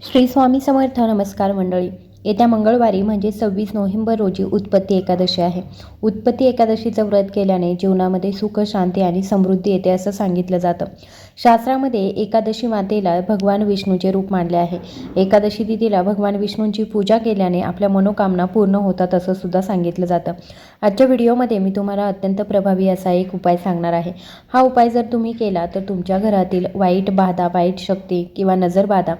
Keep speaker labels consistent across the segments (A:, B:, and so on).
A: श्री स्वामी समर्थ नमस्कार मंडळी. येत्या मंगळवारी म्हणजे सव्वीस नोव्हेंबर रोजी उत्पत्ती एकादशी आहे. उत्पत्ती एकादशीचं व्रत केल्याने जीवनामध्ये सुख शांती आणि समृद्धी येते असं सांगितलं जातं. शास्त्रामध्ये एकादशी मातेला भगवान विष्णूचे रूप मानले आहे. एकादशी तिथीला भगवान विष्णूंची पूजा केल्याने आपल्या मनोकामना पूर्ण होतात असं सुद्धा सांगितलं जातं. आजच्या व्हिडिओमध्ये मी तुम्हाला अत्यंत प्रभावी असा एक उपाय सांगणार आहे. हा उपाय जर तुम्ही केला तर तुमच्या घरातील वाईट बाधा वाईट शक्ती किंवा नजर बाधा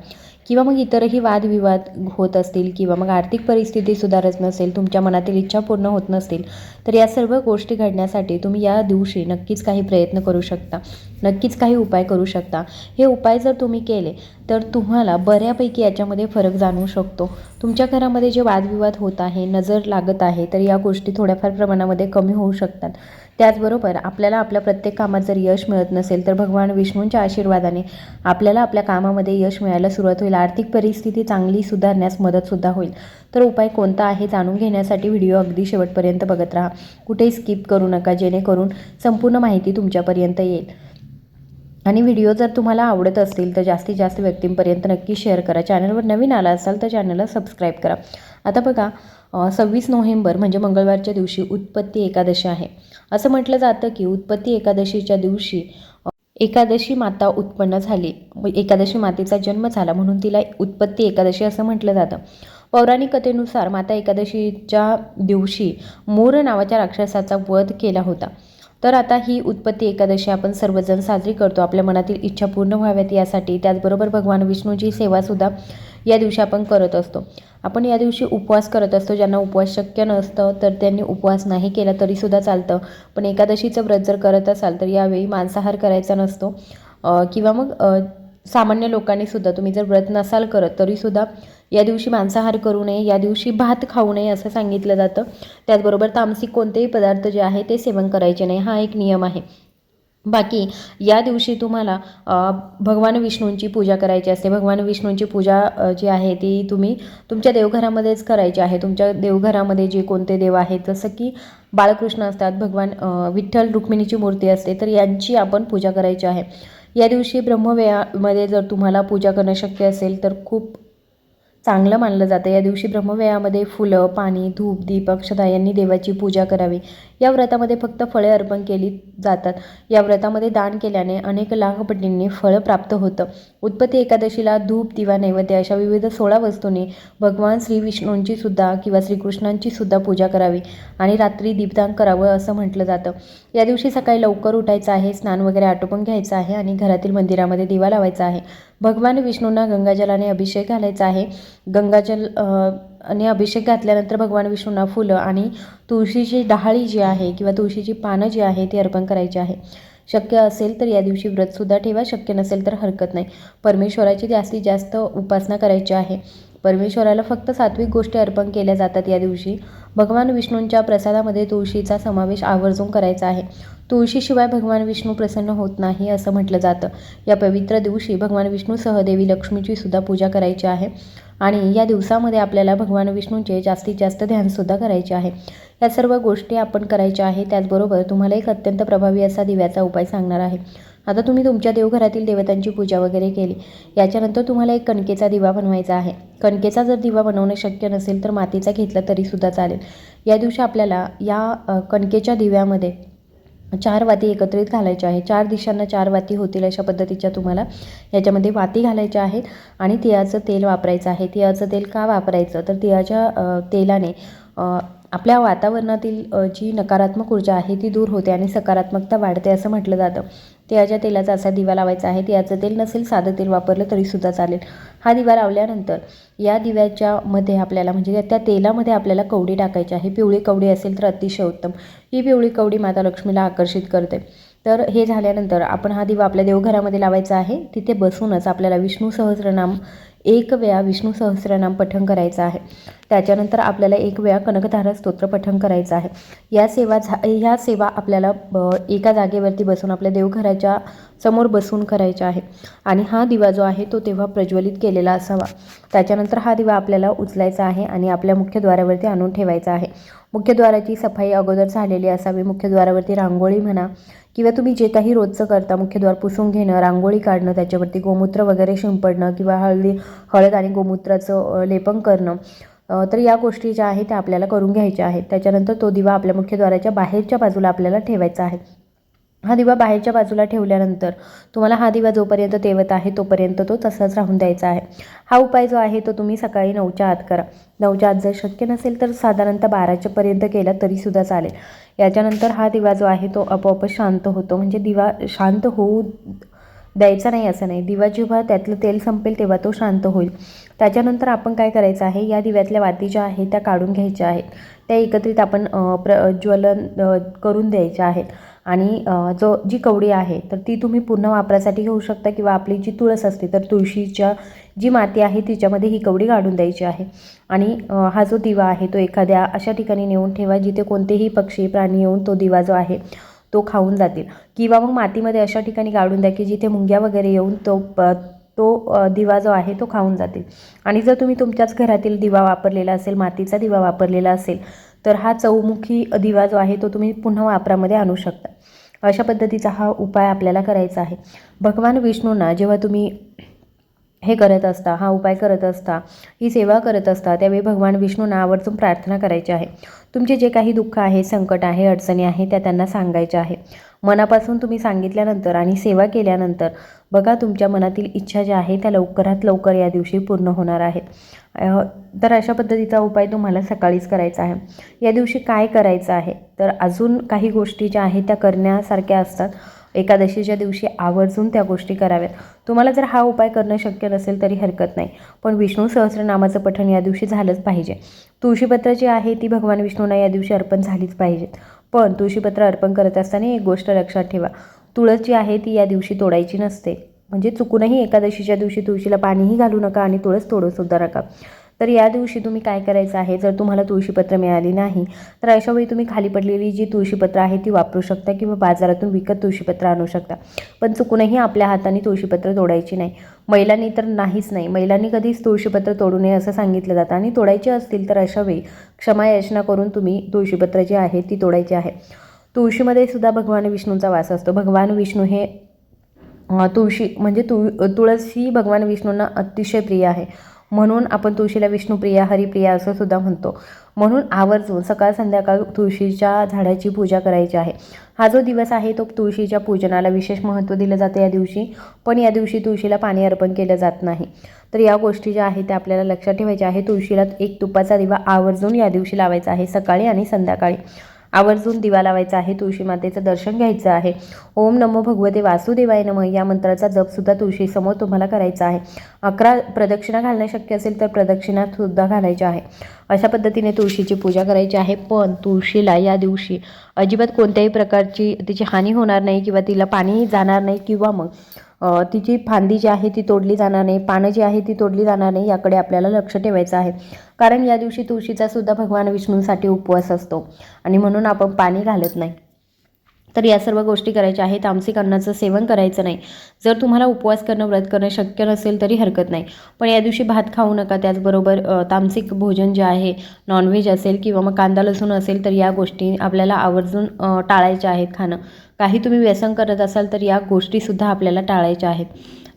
A: किंवा मग इतरही वादविवाद होत असतील किंवा मग आर्थिक परिस्थिती सुधारत नसेल तुमच्या मनातील इच्छा पूर्ण होत नसतील तर या सर्व गोष्टी घडण्यासाठी तुम्ही या दिवशी नक्कीच काही प्रयत्न करू शकता. नक्कीच काही उपाय करू शकता. हे उपाय जर तुम्ही केले तर तुम्हाला बऱ्यापैकी याच्यामध्ये फरक जाणवू शकतो. तुमच्या घरामध्ये जे वादविवाद होत आहे नजर लागत आहे तर या गोष्टी थोड्याफार प्रमाणामध्ये कमी होऊ शकतात. त्याचबरोबर आपल्याला आपल्या प्रत्येक कामात जर यश मिळत नसेल तर भगवान विष्णूंच्या आशीर्वादाने आपल्याला आपल्या कामामध्ये यश मिळायला सुरुवात होईल. आर्थिक परिस्थिती चांगली सुधारण्यास मदतसुद्धा होईल. तर उपाय कोणता आहे जाणून घेण्यासाठी व्हिडिओ अगदी शेवटपर्यंत बघत राहा. कुठेही स्किप करू नका जेणेकरून संपूर्ण माहिती तुमच्यापर्यंत येईल. आणि व्हिडिओ जर तुम्हाला आवडत असतील तर जास्तीत जास्त व्यक्तींपर्यंत नक्की शेअर करा. चॅनलवर नवीन आला असाल तर चॅनलला सबस्क्राईब करा. आता बघा सव्वीस नोव्हेंबर म्हणजे मंगळवारच्या दिवशी उत्पत्ती एकादशी आहे. असं म्हटलं जातं की उत्पत्ती एकादशीच्या दिवशी एकादशी माता उत्पन्न झाली. एकादशी मातेचा जन्म झाला म्हणून तिला उत्पत्ती एकादशी असं म्हटलं जातं. पौराणिक कथेनुसार माता एकादशीच्या दिवशी मोर नावाच्या राक्षसाचा वध केला होता. तर आता ही उत्पत्ती एकादशी आपण सर्वजण साजरी करतो. आपल्या मनातील इच्छा पूर्ण व्हाव्यात यासाठी. त्याचबरोबर भगवान विष्णूची सेवासुद्धा या दिवशी आपण करत असतो. आपण या दिवशी उपवास करत असतो. ज्यांना उपवास शक्य नसतं तर त्यांनी उपवास नाही केला तरीसुद्धा चालतं. पण एकादशीचं व्रत जर करत असाल तर यावेळी मांसाहार करायचा नसतो. किंवा मग सामान्य लोकांनी सुद्धा तुम्ही जर व्रत नसाल करत तरीसुद्धा या दिवशी मांसाहार करू नये या दिवशी भात खाऊ नये असं सांगितलं जातं. त्याचबरोबर तामसिक कोणतेही पदार्थ जे आहे ते सेवन करायचे नाही हा एक नियम आहे. बाकी या दिवशी तुम्हाला भगवान विष्णूंची पूजा करायची असते. भगवान विष्णूंची पूजा जी आहे ती तुम्ही तुमच्या देवघरामध्येच करायची आहे. तुमच्या देवघरामध्ये जे कोणते देव आहेत जसं की बाळकृष्ण असतात भगवान विठ्ठल रुक्मिणीची मूर्ती असते तर यांची आपण पूजा करायची आहे. या दिवशी ब्रह्मवेळामध्ये जर तुम्हाला पूजा करणं शक्य असेल तर खूप चांगलं मानलं जातं. या दिवशी ब्रह्मवेळामध्ये फुलं पाणी धूप दीप अक्षता यांनी देवाची पूजा करावी. या व्रतामध्ये फक्त फळे अर्पण केली जातात. या व्रतामध्ये दान केल्याने अनेक लाख पटींनी फळं प्राप्त होतं. उत्पत्ती एकादशीला धूप दिवा नैवेद्य अशा विविध सोळा वस्तूंनी भगवान श्री विष्णूंची सुद्धा किंवा श्रीकृष्णांची सुद्धा पूजा करावी आणि रात्री दीपदान करावं असं म्हटलं जातं. या दिवशी सकाळी लवकर उठायचं आहे स्नान वगैरे आटोपून घ्यायचं आहे आणि घरातील मंदिरामध्ये दिवा लावायचा आहे. भगवान विष्णूंना गंगाजलाने अभिषेक घालायचा आहे. गंगाजल आणि अभिषेक घातल्यानंतर भगवान विष्णूंना फुलं आणि तुळशीची डहाळी जी आहे किंवा तुळशीची पानं जी आहे ती अर्पण करायची आहे. शक्य असेल तर या दिवशी व्रतसुद्धा ठेवा शक्य नसेल तर हरकत नाही. परमेश्वराची जास्तीत जास्त उपासना करायची आहे. परमेश्वराला फक्त सात्विक गोष्टी अर्पण केल्या जातात या दिवशी. भगवान विष्णूंच्या प्रसादामध्ये तुळशीचा समावेश आवर्जून करायचा आहे. तुळशीशिवाय भगवान विष्णू प्रसन्न होत नाही असं म्हटलं जातं. या पवित्र दिवशी भगवान विष्णूसह देवी लक्ष्मीची सुद्धा पूजा करायची आहे आणि या दिवसामध्ये आपल्याला भगवान विष्णूंचे जास्तीत जास्त ध्यानसुद्धा करायचे आहे. या सर्व गोष्टी आपण करायच्या आहे त्याचबरोबर तुम्हाला एक अत्यंत प्रभावी असा दिव्याचा उपाय सांगणार आहे. आता तुम्ही तुमच्या देवघरातील देवतांची पूजा वगैरे केली. याच्यानंतर तुम्हाला एक कणकेचा दिवा बनवायचा आहे. कणकेचा जर दिवा बनवणं शक्य नसेल तर मातीचा घेतला तरीसुद्धा चालेल. या दिवशी आपल्याला या कणकेच्या दिव्यामध्ये चार वाती एकत्रित घालायच्या आहे चार दिशांना चार वाती होतील अशा पद्धतीच्या तुम्हाला याच्यामध्ये वाती घालायच्या आहेत आणि तिळाचं तेल वापरायचं आहे. तिळाचं तेल का वापरायचं? तर तिळाच्या तेलाने आपल्या वातावरणातील जी नकारात्मक ऊर्जा आहे ती दूर होते आणि सकारात्मकता वाढते असं म्हटलं जातं. तिळाच्या तेलाचा असा दिवा लावायचा आहे. तिळाचं तेल नसेल साधं तेल वापरलं तरीसुद्धा चालेल. हा दिवा लावल्यानंतर या दिव्याच्या मध्ये आपल्याला म्हणजे त्या तेलामध्ये आपल्याला कवडी टाकायची आहे. पिवळी कवडी असेल तर अतिशय उत्तम. ही पिवळी कवडी माता लक्ष्मीला आकर्षित करते. तर हे झाल्यानंतर आपण हा दिवा आपल्या देवघरामध्ये लावायचा आहे. तिथे बसूनच आपल्याला विष्णू सहस्रनाम एक वेळा विष्णू सहस्रनाम पठण करायचं आहे. त्याच्यानंतर आपल्याला एक वेळा कनकधारा स्तोत्र पठण करायचं आहे. या सेवा झा ह्या सेवा आपल्याला ब एका जागेवरती बसून आपल्या देवघराच्या समोर बसून करायच्या आहे. आणि हा दिवा जो आहे तो तेव्हा प्रज्वलित केलेला असावा. त्याच्यानंतर हा दिवा आपल्याला उचलायचा आहे आणि आपल्या मुख्यद्वारावरती आणून ठेवायचा आहे. मुख्यद्वाराची सफाई अगोदर झालेली असावी. मुख्यद्वारावरती रांगोळी म्हणा किंवा तुम्ही जे काही रोजचं करता मुख्यद्वार पुसून घेणं रांगोळी काढणं त्याच्यावरती गोमूत्र वगैरे शिंपडणं किंवा हळदी हळद आणि गोमूत्राचं लेपन करणं तर या गोष्टी ज्या आहेत त्या आपल्याला करून घ्यायच्या आहेत. त्याच्यानंतर तो दिवा आपल्या मुख्यद्वाराच्या बाहेरच्या बाजूला आपल्याला ठेवायचा आहे. हा दिवा बाहेरच्या बाजूला ठेवल्यानंतर तुम्हाला हा दिवा जोपर्यंत तेवत आहे तोपर्यंत तो तसाच राहून द्यायचा आहे. हा उपाय जो आहे तो तुम्ही सकाळी नऊच्या आत करा. नऊच्या आत जर शक्य नसेल तर साधारणतः बाराच्या पर्यंत केला तरीसुद्धा चालेल. याच्यानंतर हा दिवा जो आहे तो आपोआपच शांत होतो. म्हणजे दिवा शांत होऊ द्यायचा नाही असं नाही. दिवा जेव्हा त्यातलं तेल संपेल तेव्हा तो शांत होईल. त्याच्यानंतर आपण काय करायचं आहे या दिव्यातल्या वाती ज्या आहेत त्या काढून घ्यायच्या आहेत. त्या एकत्रित आपण प्र ज्वलन करून द्यायच्या आहेत. आणि जो जी कवडी आहे तर ती तुम्ही पूर्ण वापरासाठी घेऊ शकता किंवा आपली जी तुळस असते तर तुळशीच्या जी माती आहे तिच्यामध्ये ही कवडी काढून द्यायची आहे. आणि हा जो दिवा आहे तो एखाद्या अशा ठिकाणी नेऊन ठेवा जिथे कोणतेही पक्षी प्राणी येऊन तो दिवा जो आहे तो खाऊन जातील. किंवा मग मातीमध्ये अशा ठिकाणी काढून द्या की जिथे मुंग्या वगैरे येऊन तो प तो दिवा जो आहे तो खाऊन जातील. आणि जर तुम्ही तुमच्याच घरातील दिवा वापरलेला असेल मातीचा दिवा वापरलेला असेल तर हा चौमुखी दिवा जो आहे तो तुम्ही पुन्हा वापरामध्ये आणू शकता. अशा पद्धतीचा हा उपाय आपल्याला करायचा आहे. भगवान विष्णूंना जेव्हा तुम्ही हे करत असता हा उपाय करत असता ही सेवा करत असता त्यावेळी भगवान विष्णूंना आवर्जून प्रार्थना करायची आहे. तुमचे जे काही दुःख आहे संकट आहे अडचणी आहे त्या त्यांना सांगायच्या आहे. मनापासून तुम्ही सांगितल्यानंतर आणि सेवा केल्यानंतर बघा तुमच्या मनातील इच्छा ज्या आहे त्या लवकरात लवकर या दिवशी पूर्ण होणार आहेत. तर अशा पद्धतीचा उपाय तुम्हाला सकाळीच करायचा आहे. या दिवशी काय करायचं आहे? तर अजून काही गोष्टी ज्या आहेत त्या करण्यासारख्या असतात. एकादशीच्या दिवशी आवर्जून त्या गोष्टी कराव्यात. तुम्हाला जर हा उपाय करणं शक्य नसेल तरी हरकत नाही. पण विष्णू सहस्रनामाचं पठण या दिवशी झालंच पाहिजे. तुळशीपत्र जी आहे ती भगवान विष्णूंना या दिवशी अर्पण झालीच पाहिजेत पण तुळशीपत्र अर्पण करत असताना एक गोष्ट लक्षात ठेवा. तुळस जी आहे ती या दिवशी तोडायची नसते. म्हणजे चुकूनही एकादशीच्या दिवशी तुळशीला पाणीही घालू नका आणि तुळस तोडूसुद्धा नका. तर या दिवशी तुम्ही काय करायचं आहे? जर तुम्हाला तुळशीपत्र मिळाली नाही तर अशा वेळी तुम्ही खाली पडलेली जी तुळशीपत्र आहे ती वापरू शकता किंवा बाजारातून विकत तुळशीपत्र आणू शकता. पण चुकूनही आपल्या हाताने तुळशीपत्र तोडायची नाही. महिलांनी तर नाहीच नाही. महिलांनी कधीच तुळशीपत्र तोडू नये असं सांगितलं जातं आणि तोडायची असतील तर अशा वेळी क्षमायाचना करून तुम्ही तुळशीपत्र जी आहे ती तोडायची आहे. तुळशीमध्ये सुद्धा भगवान विष्णूंचा वास असतो. भगवान विष्णू हे तुळशी म्हणजे तुळ तुळस ही भगवान विष्णूंना अतिशय प्रिय आहे. म्हणून आपण तुळशीला विष्णुप्रिया हरिप्रिया असं सुद्धा म्हणतो. म्हणून आवर्जून सकाळ संध्याकाळ तुळशीच्या झाडाची पूजा करायची आहे. हा जो दिवस आहे तो तुळशीच्या पूजनाला विशेष महत्त्व दिलं जातं या दिवशी पण या दिवशी तुळशीला पाणी अर्पण केलं जात नाही. तर या गोष्टी ज्या आहेत त्या आपल्याला लक्षात ठेवायच्या आहे तुळशीला एक तुपाचा दिवा आवर्जून या दिवशी लावायचा आहे सकाळी आणि संध्याकाळी. आवर्जून दिवा लावायचा आहे तुळशी मातेचं दर्शन घ्यायचं आहे. ओम नमो भगवते वासुदेवाय नम. या मंत्राचा जपसुद्धा तुळशीसमोर तुम्हाला करायचा आहे. अकरा प्रदक्षिणा घालणं शक्य असेल तर प्रदक्षिणा सुद्धा घालायच्या आहे. अशा पद्धतीने तुळशीची पूजा करायची आहे. पण तुळशीला या दिवशी अजिबात कोणत्याही प्रकारची तिची हानी होणार नाही किंवा तिला पाणी जाणार नाही किंवा मग तिची फांदी जी आहे ती तोडली जाणार नाही पानं जी आहे ती तोडली जाणार नाही याकडे आपल्याला लक्ष ठेवायचं आहे. कारण या दिवशी तुळशीचा सुद्धा भगवान विष्णूंसाठी उपवास असतो आणि म्हणून आपण पाणी घालत नाही. तर या सर्व गोष्टी करायच्या आहेत. तामसिक अन्नाचं सेवन करायचं नाही. जर तुम्हाला उपवास करणं व्रत करणं शक्य नसेल तरी हरकत नाही. पण या दिवशी भात खाऊ नका. त्याचबरोबर तामसिक भोजन जे आहे नॉनव्हेज असेल किंवा मग कांदा लसूण असेल तर या गोष्टी आपल्याला आवर्जून टाळायच्या आहेत खाणं. काही तुम्ही व्यसन करत असाल तर या गोष्टीसुद्धा आपल्याला टाळायच्या आहेत.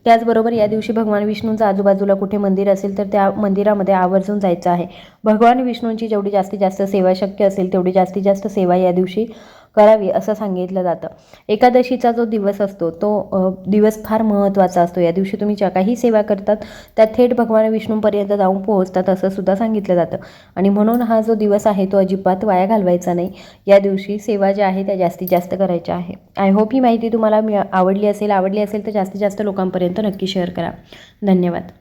A: त्याचबरोबर या दिवशी भगवान विष्णूंचं आजूबाजूला कुठे मंदिर असेल तर त्या मंदिरामध्ये आवर्जून जायचं आहे. भगवान विष्णूंची जेवढी जास्तीत जास्त सेवा शक्य असेल तेवढी जास्तीत जास्त सेवा या दिवशी करावी असं सांगितलं जातं. एकादशीचा जो दिवस असतो तो दिवस फार महत्त्वाचा असतो. या दिवशी तुम्ही ज्या काही सेवा करतात त्या थेट भगवान विष्णूपर्यंत जाऊन पोहोचतात असं सुद्धा सांगितलं जातं. आणि म्हणून हा जो दिवस आहे तो अजिबात वाया घालवायचा नाही. या दिवशी सेवा ज्या आहे त्या जास्तीत जास्त करायच्या आहे. आय होप ही माहिती तुम्हाला मी आवडली असेल आवडली असेल तर जास्तीत जास्त लोकांपर्यंत नक्की शेअर करा. धन्यवाद.